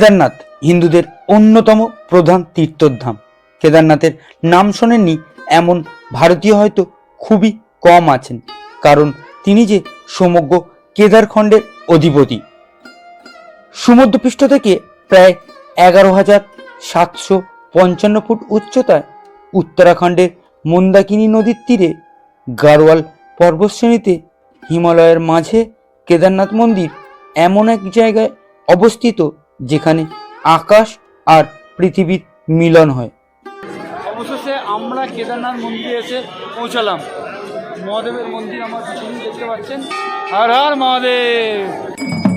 কেদারনাথ হিন্দুদের অন্যতম প্রধান তীর্থধাম। কেদারনাথের নাম শোনেননি এমন ভারতীয় হয়তো খুবই কম আছেন, কারণ তিনি যে সমগ্র কেদারখণ্ডের অধিপতি। সমুদ্রপৃষ্ঠ থেকে প্রায় এগারো হাজার সাতশো পঞ্চান্ন ফুট উচ্চতায় উত্তরাখণ্ডের মন্দাকিনী নদীর তীরে গাড়োয়াল পর্বতশ্রেণীতে হিমালয়ের মাঝে কেদারনাথ মন্দির এমন এক জায়গায় অবস্থিত যেখানে আকাশ আর পৃথিবীর মিলন হয়। অবশেষে আমরা কেদারনাথ মন্দিরে এসে পৌঁছালাম। মহাদেবের মন্দির আমার পিছনে দেখতে পাচ্ছেন। হর হর মহাদেব!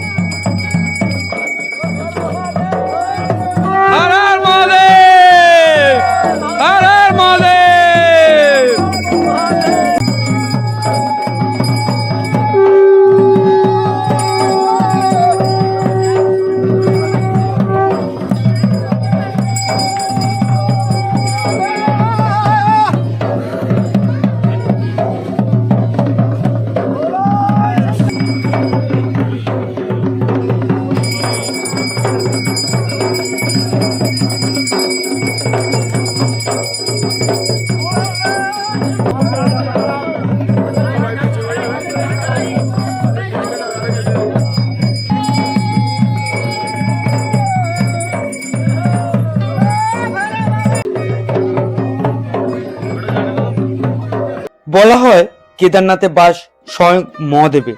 বলা হয় কেদারনাথে বাস স্বয়ং মহাদেবের।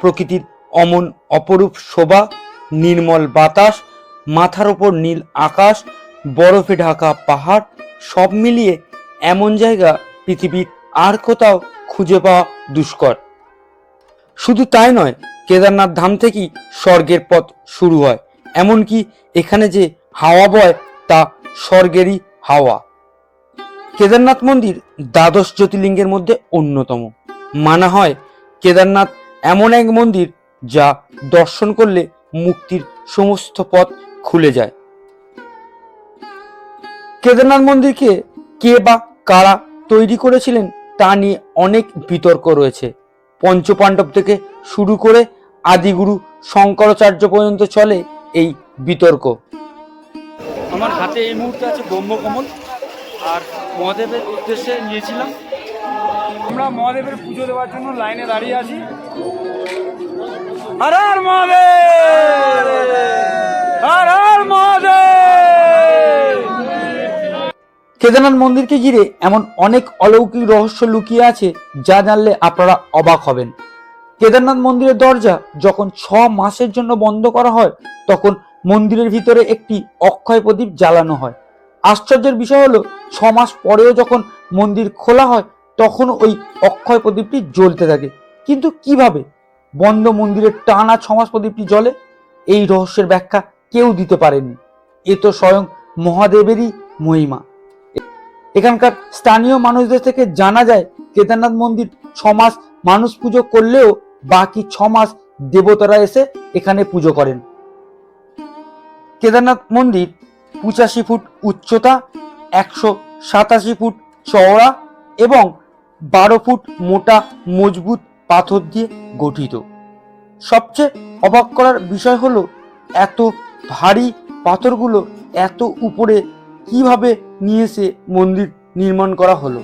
প্রকৃতির অমন অপরূপ শোভা, নির্মল বাতাস, মাথার ওপর নীল আকাশ, বরফে ঢাকা পাহাড়, সব মিলিয়ে এমন জায়গা পৃথিবীর আর কোথাও খুঁজে পাওয়া দুষ্কর। শুধু তাই নয়, কেদারনাথ ধাম থেকেই স্বর্গের পথ শুরু হয়। এমনকি এখানে যে হাওয়া বয়, তা স্বর্গেরই হাওয়া। কেদারনাথ মন্দির দ্বাদশ জ্যোতির্লিঙ্গের মধ্যে অন্যতম। মানা হয় কেদারনাথ এমন এক মন্দির যা দর্শন করলে মুক্তির সমস্ত পথ খুলে যায়। কেদারনাথ মন্দিরকে কে বা কারা তৈরি করেছিলেন তা নিয়ে অনেক বিতর্ক রয়েছে। পঞ্চপাণ্ডব থেকে শুরু করে আদিগুরু শঙ্করাচার্য পর্যন্ত চলে এই বিতর্ক। আমার হাতে এই মুহূর্তে আছে ব্রহ্মকমল। আর মহাদেবের উদ্দেশ্যে নিয়েছিলাম। আমরা মহাদেবের পুজো দেওয়ার জন্য লাইনে দাঁড়িয়ে আছি। হর হর মহাদেব! হর হর মহাদেব! কেদারনাথ মন্দিরকে ঘিরে এমন অনেক অলৌকিক রহস্য লুকিয়ে আছে যা জানলে আপনারা অবাক হবেন। কেদারনাথ মন্দিরের দরজা যখন ছ মাসের জন্য বন্ধ করা হয় তখন মন্দিরের ভিতরে একটি অক্ষয় প্রদীপ জ্বালানো হয়। আশ্চর্যের বিষয় হলো, ছ মাস পরেও যখন মন্দির খোলা হয়, তখন ওই অক্ষয় প্রদীপটি জ্বলতে থাকে। কিন্তু কীভাবে? বন্ধ মন্দিরের টানা ছ মাস প্রদীপটি জ্বলে? এই রহস্যের ব্যাখ্যা কেউ দিতে পারেনি। এ তো স্বয়ং মহাদেবেরই মহিমা। এখানকার স্থানীয় মানুষদের থেকে জানা যায়, কেদারনাথ মন্দির ছ মাস মানুষ পুজো করলেও বাকি ছ মাস দেবতারা এসে এখানে পুজো করেন। কেদারনাথ মন্দির পঁচাশি ফুট উচ্চতা, একশো সাতাশি ফুট চওড়া এবং বারো ফুট মোটা মজবুত পাথর দিয়ে গঠিত। সবচেয়ে অবাক করার বিষয় হলো, এত ভারী পাথরগুলো এত উপরে কীভাবে নিয়ে এসে মন্দির নির্মাণ করা হলো?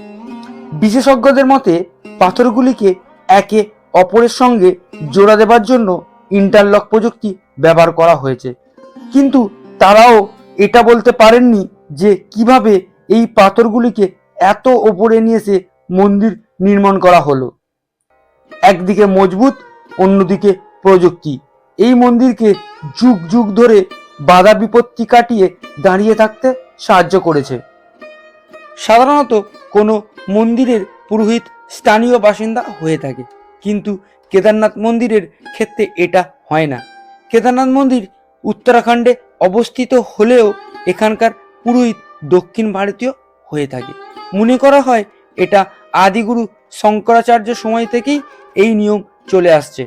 বিশেষজ্ঞদের মতে, পাথরগুলিকে একে অপরের সঙ্গে জোড়া দেবার জন্য ইন্টারলক প্রযুক্তি ব্যবহার করা হয়েছে। কিন্তু তারাও এটা বলতে পারেননি যে কীভাবে এই পাথরগুলিকে এত ওপরে নিয়ে এসে মন্দির নির্মাণ করা হলো। একদিকে মজবুত, অন্যদিকে প্রযুক্তি। এই মন্দিরকে যুগ যুগ ধরে বাধা বিপত্তি কাটিয়ে দাঁড়িয়ে থাকতে সাহায্য করেছে। সাধারণত কোনো মন্দিরের পুরোহিত স্থানীয় বাসিন্দা হয়ে থাকে, কিন্তু কেদারনাথ মন্দিরের ক্ষেত্রে এটা হয় না। কেদারনাথ মন্দির উত্তরাখণ্ডে অবস্থিত হলেও এখানকার পুরোহিত দক্ষিণ ভারতীয় হয়ে থাকে। মনে করা হয় এটা আদিগুরু শঙ্করাচার্য সময় থেকেই এই নিয়ম চলে আসছে।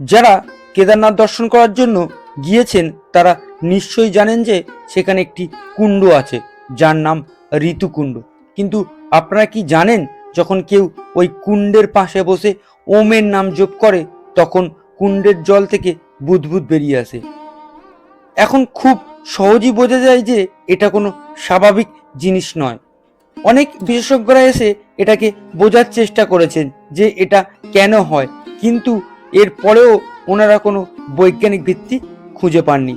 যারা কেদারনাথ দর্শন করার জন্য গিয়েছেন, তারা নিশ্চয়ই জানেন যে সেখানে একটি কুণ্ড আছে, যার নাম ঋতুকুণ্ড। কিন্তু আপনারা কি জানেন, যখন কেউ ওই কুণ্ডের পাশে বসে ওমের নাম জপ করে, তখন কুণ্ডের জল থেকে বুদবুদ বেরিয়ে আসে। এখন খুব সহজেই বোঝা যায় যে এটা কোনো স্বাভাবিক জিনিস নয়। অনেক বিশেষজ্ঞরা এসে এটাকে বোঝার চেষ্টা করেছেন যে এটা কেন হয়, কিন্তু এর পরেও ওনারা কোনো বৈজ্ঞানিক ভিত্তি খুঁজে পাননি।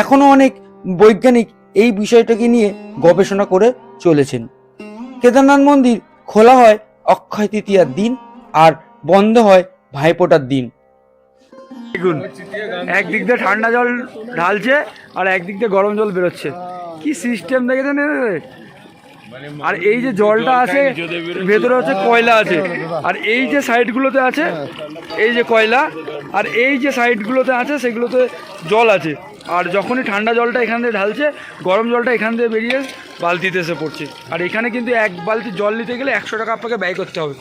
এখনও অনেক বৈজ্ঞানিক এই বিষয়টাকে নিয়ে গবেষণা করে চলেছেন। কেদারনাথ মন্দির খোলা হয় অক্ষয় তৃতীয়ার দিন আর বন্ধ হয় ভাইফোঁটার দিন। দেখুন, একদিক দিয়ে ঠান্ডা জল ঢালছে আর একদিক দিয়ে গরম জল বেরোচ্ছে। কি সিস্টেম দেখেছেন? আর এই যে জলটা আছে, ভেতরে হচ্ছে কয়লা আছে। আর এই যে সাইডগুলোতে আছে, এই যে কয়লা, আর এই যে সাইডগুলোতে আছে, সেগুলোতে জল আছে। আর যখনই ঠান্ডা জলটা এখান দিয়ে ঢালছে, গরম জলটা এখান দিয়ে বেরিয়ে বালতিতে এসে পড়ছে। আর এখানে কিন্তু এক বালতি জল নিতে গেলে একশো টাকা আপনাকে ব্যয় করতে হবে।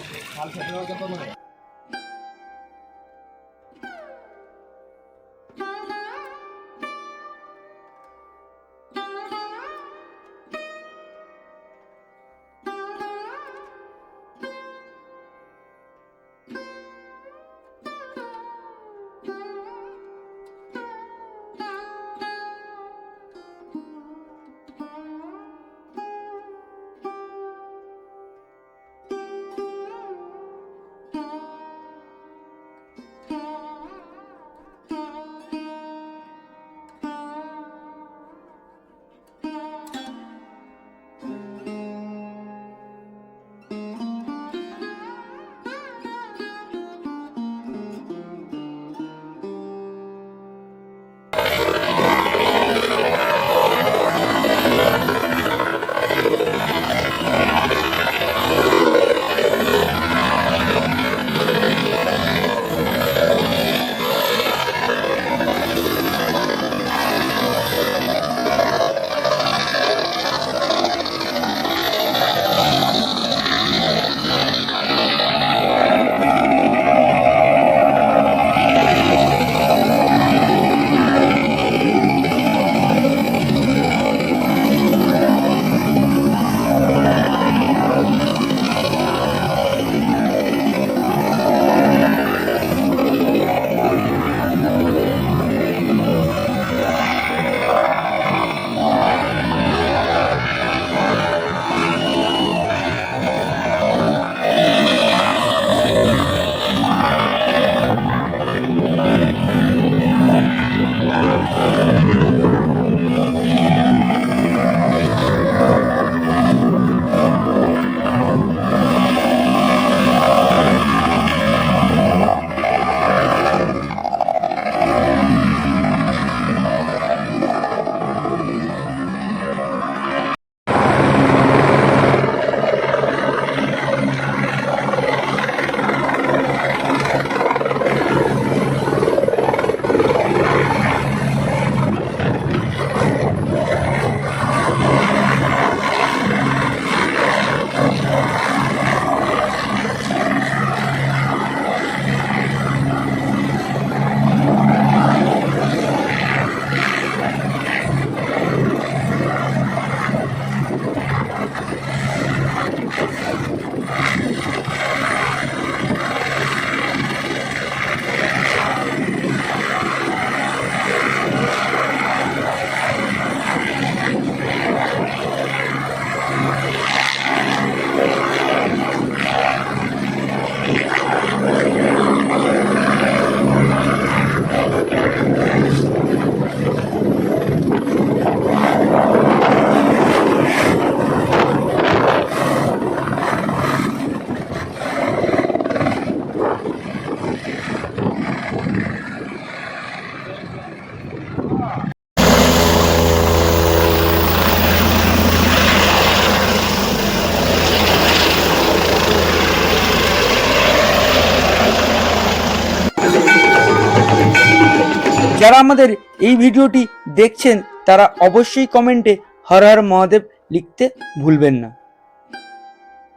যারা আমাদের এই ভিডিওটি দেখছেন, তারা অবশ্যই কমেন্টে হর হর মহাদেব লিখতে ভুলবেন না।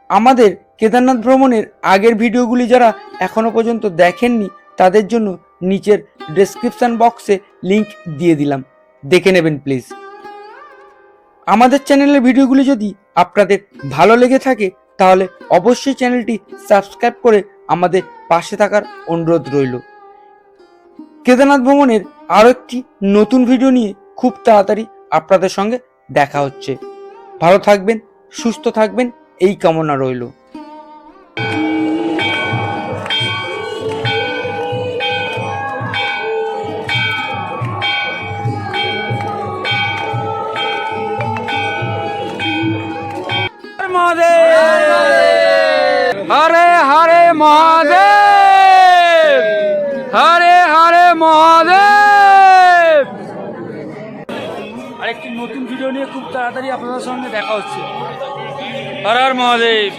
আমাদের কেদারনাথ ভ্রমণের আগের ভিডিওগুলি যারা এখনও পর্যন্ত দেখেননি, তাদের জন্য নিচের ডেসক্রিপশন বক্সে লিংক দিয়ে দিলাম। দেখে নেবেন প্লিজ আমাদের চ্যানেলের ভিডিওগুলি যদি আপনাদের ভালো লেগে থাকে, তাহলে অবশ্যই চ্যানেলটি সাবস্ক্রাইব করে আমাদের পাশে থাকার অনুরোধ রইল। কেদারনাথ ভ্রমণের আরও একটি নতুন ভিডিও নিয়ে খুব তাড়াতাড়ি আপনাদের সঙ্গে দেখা হচ্ছে। ভালো থাকবেন, সুস্থ থাকবেন, এই কামনা রইল। মহাদেব হরে হরে মহাদেব! মহাদেব! আরেকটি নতুন ভিডিও নিয়ে খুব তাড়াতাড়ি আপনাদের সঙ্গে দেখা হচ্ছে। হর হর মহাদেব।